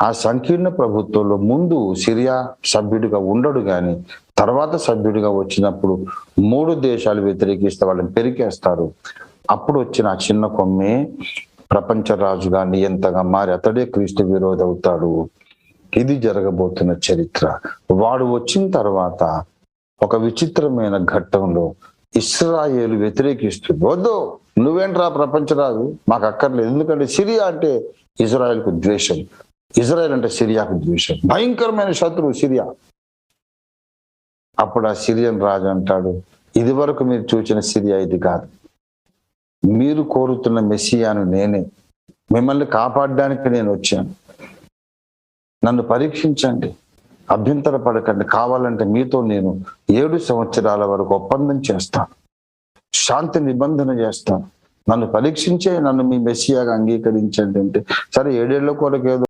ఆ సంకీర్ణ ప్రభుత్వంలో ముందు సిరియా సభ్యుడిగా ఉండడు గాని తర్వాత సభ్యుడిగా వచ్చినప్పుడు మూడు దేశాలు వ్యతిరేకిస్తే వాళ్ళని పెరికేస్తారు. అప్పుడు వచ్చిన ఆ చిన్న కొమ్మే ప్రపంచ రాజుగా నియంతగా మారి అతడే క్రీస్తు విరోధి అవుతాడు ఇది జరగబోతున్న చరిత్ర. వాడు వచ్చిన తర్వాత ఒక విచిత్రమైన ఘట్టంలో ఇస్రాయేలు వ్యతిరేకిస్తుంది వద్దు నువ్వేంట్రా ప్రపంచరాజు మాకు అక్కర్లేదు ఎందుకంటే సిరియా అంటే ఇజ్రాయెల్కు ద్వేషం. ఇజ్రాయెల్ అంటే సిరియాకు ద్వేషం. భయంకరమైన శత్రువు సిరియా. అప్పుడు ఆ సిరియన్ రాజు అంటాడు ఇది వరకు మీరు చూసిన సిరియా ఇది కాదు. మీరు కోరుతున్న మెస్సియాను నేనే. మిమ్మల్ని కాపాడడానికి నేను వచ్చాను. నన్ను పరీక్షించండి. అభ్యంతర పడకండి కావాలంటే మీతో నేను ఏడు సంవత్సరాల వరకు ఒప్పందం చేస్తాను. శాంతి నిబంధన చేస్తాను. నన్ను పరీక్షించే నన్ను మీ మెస్సియాగా అంగీకరించండి. అంటే సరే ఏడేళ్ళ కొరకు ఏదో